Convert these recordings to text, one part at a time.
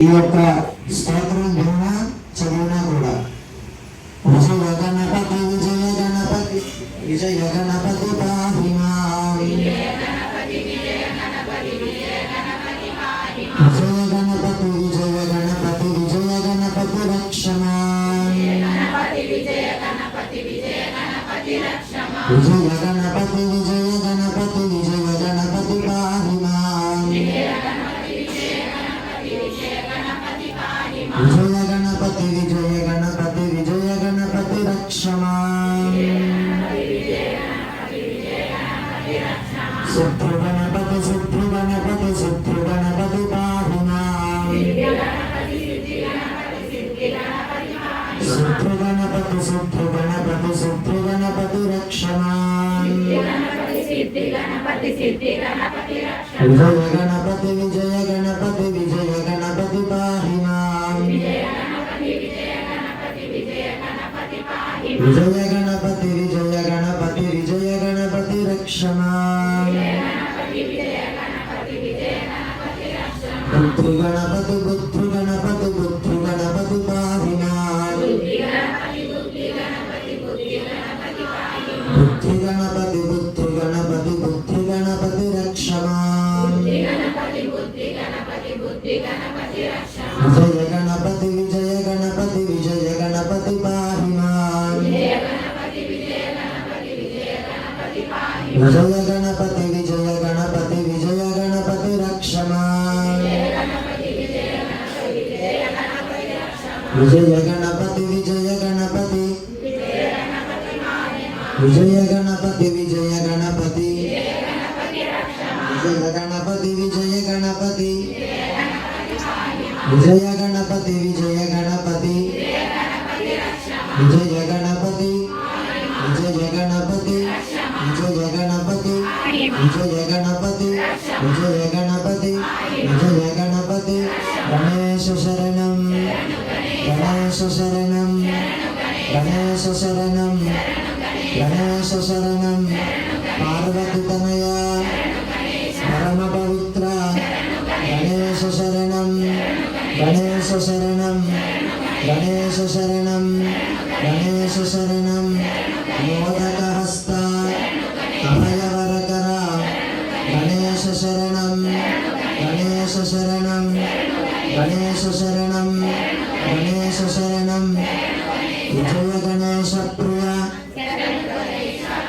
ఈ యొక్క స్తోత్రం విన్నా చదివినా కూడా. విజయ గణపతి విజయ గణపతి విజయ గణపతి పాహిమా విజయ గణపతి విజయ గణపతి విజయ గణపతి రక్షమా విజయ గణపతి విజయ గణపతి విజయ గణపతి విజయ గణపతి విజయ గణపతి విజయ గణపతి రక్షమా. శత్రు గణపతి శత్రు గణపతి శత్రు గణపతి పాహిమా శత్రు గణపతి శత్రు గణపతి శత్రు గణపతి రక్షమా. విజయ గణపతి విజయ విజయ గణపతి విజయ గణపతి విజయ బుద్ధి గణపతి బుద్ధి గణపతి బుద్ధు గణపతి బుద్ధు బుద్ధి గణపతి బుద్ధి గణపతి విజయ గణపతి విజయ గణపతి విజయ గణపతి విజయ గణపతి విజయ గణపతి విజయ గణపతి విజయ గణపతి విజయ గణపతి విజయ గణపతి విజయ గణపతి గణేశ శరణం గణేశ శరణం గణేశ శరణం గణేశ శరణం పార్వతి తనయ పరమ పవిత్ర గణేశ శరణం గణేశ శరణం గణేశ శరణం గణేశ శరణం మోదక గణేశ శరణం. గణేశ శరణం. గణేశ శరణం. విజయ గణేశ ప్రియ.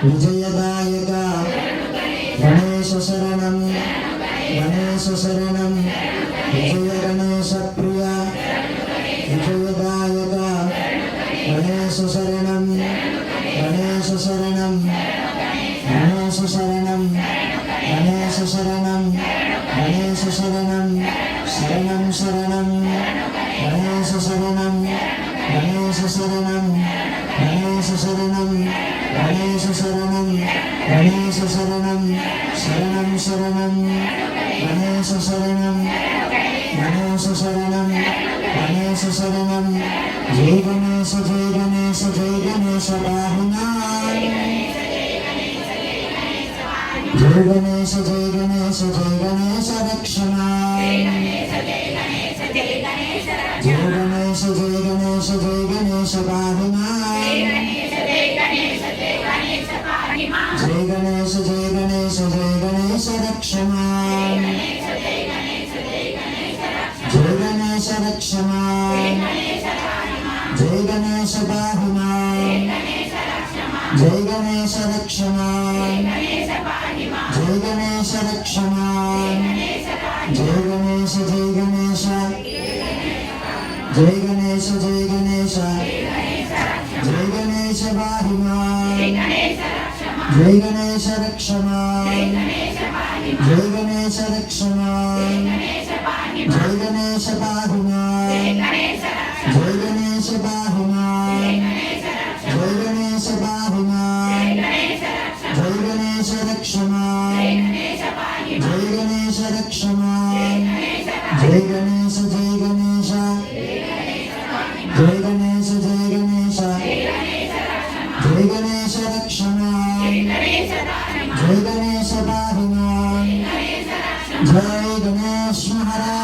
విజయదాయక గణేశ శరణం. గణేశ శరణం. విజయ గణేశ ప్రియ. విజయదాయక గణేశ శరణం. గణేశ శరణం. గణేశ శరణం. ശരണം ശരണം ശരണം. ഗണേശ ശരണം ഗണേശ ശരണം ഗണേശ ശരണം ഗണേശ ശരണം ഗണേശ ശരണം ശരണം ശരണം. ഗണേശ ശരണം ഗണേശ ശരണം ഗണേശ ശരണം. ജയ ഗണേശ ജയ ഗണേശ ജയ ഗണേശ. ബാഹുനാ జయ గణేశ జయ గణేశ జయ గణేశ రక్షణా జయ గణేశ జయ గణేశ జయ గణేశ జయ గణేశ జయ గణేశ జయ గణేశ జయ గణేశ జయ గణేశ జై గణేశ రక్షణ జై గణేశ రక్షణ జై గణేశ జై గణేశ జై గణేశ జై గణేశ జై గణేశ బాహిమా జై గణేశ రక్షణ జై గణేశ రక్షణ జై గణేశ బాహిమా గణేశ గణేశ జయ గణేశ. జయ గణేశ జయ గణేశ. జయ గణేశ రక్షణ జయ గణేశ జయ గణేశ్ మహారాజ్.